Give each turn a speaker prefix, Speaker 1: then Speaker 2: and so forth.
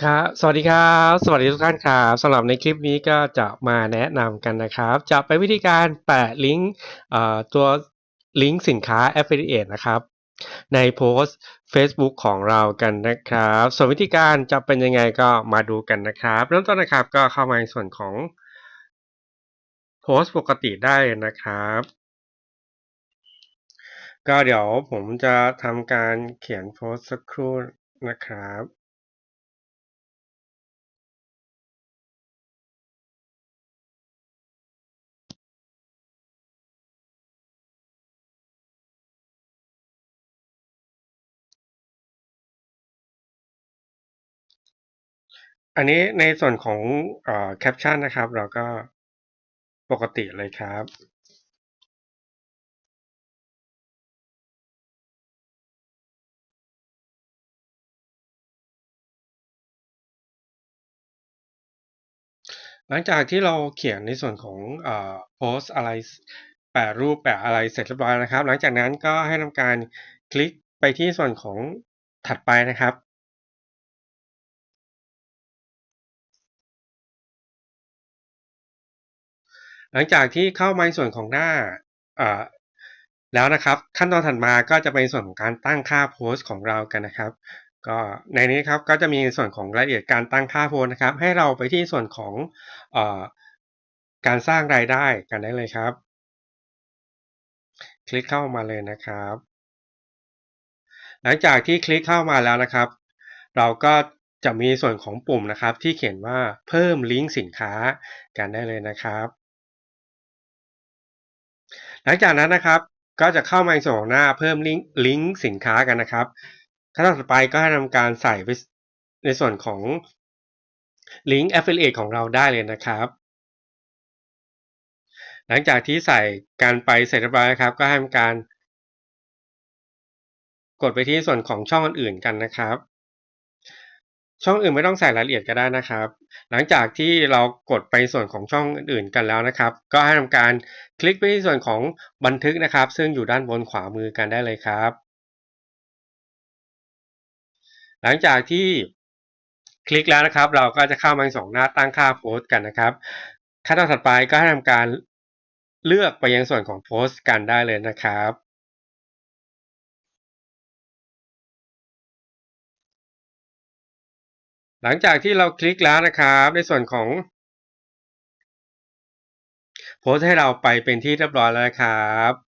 Speaker 1: ครับสวัสดีครับ สวัสดีทุกท่านครับสำหรับในคลิปนี้ก็จะมาแนะนำกันนะครับ จะเป็นวิธีการแปะลิงก์ตัวลิงก์สินค้า Affiliate นะครับ ในโพสต์ Facebook ของเรากันนะครับ ส่วนวิธีการจะเป็นยังไงก็มาดูกันนะครับเริ่มต้นนะครับก็เข้ามาในส่วนของโพสต์ปกติได้นะครับ ก็เดี๋ยวผมจะทำการเขียนโพสต์สักครู่นะครับ อันนี้ในส่วนของแคปชั่นนะครับ เราก็ปกติเลยครับ หลังจากที่เราเขียนในส่วนของโพสอะไรแปะรูปแปะอะไรเสร็จเรียบร้อยนะครับ หลังจากนั้นก็ให้ทำการคลิกไปที่ส่วนของถัดไปนะครับ หลังจากที่เข้ามาในส่วนของหน้าแล้วนะครับ ขั้นตอนถัดมาก็จะเป็นส่วนของการตั้งค่าโพสต์ของเรากันนะครับ ก็ในนี้ครับก็จะมีส่วนของรายละเอียดการตั้งค่าโพสต์นะครับ ให้เราไปที่ส่วนของอการสร้างรายได้กันได้เลยครับ คลิกเข้ามาเลยนะครับ หลังจากที่คลิกเข้ามาแล้วนะครับ เราก็จะมีส่วนของปุ่มนะครับ ที่เขียนว่าเพิ่มลิงก์สินค้ากันได้เลยนะครับ หลังจากนั้นนะครับ ก็จะเข้ามาในส่วนของหน้าเพิ่มลิงก์ลิงก์สินค้ากันนะครับขั้นตอนต่อไปก็ให้ทำการใส่ในส่วนของลิงก์ affiliate ของเราได้เลยนะครับ หลังจากที่ใส่การไปเสร็จเรียบร้อยนะครับ ก็ให้ทำการ กดไปที่ส่วนของช่องอื่นๆกันนะครับ ช่องอื่นไม่ต้องใส่รายละเอียดก็ได้นะครับ หลังจากที่เรากดไปส่วนของช่องอื่นๆกันแล้วนะครับ ก็ให้ทำการคลิกไปที่ส่วนของบันทึกนะครับ ซึ่งอยู่ด้านบนขวามือกันได้เลยครับ หลังจากที่คลิกแล้วนะครับ เราก็จะเข้ามาสองหน้าตั้งค่าโพสต์กันนะครับขั้นตอนถัดไปก็ให้ทำการเลือกไปยังส่วนของโพสต์กันได้เลยนะครับ หลังจากที่เราคลิกแล้วนะครับ ในส่วนของ โพสให้เราไปเป็นที่เรียบร้อยแล้วครับ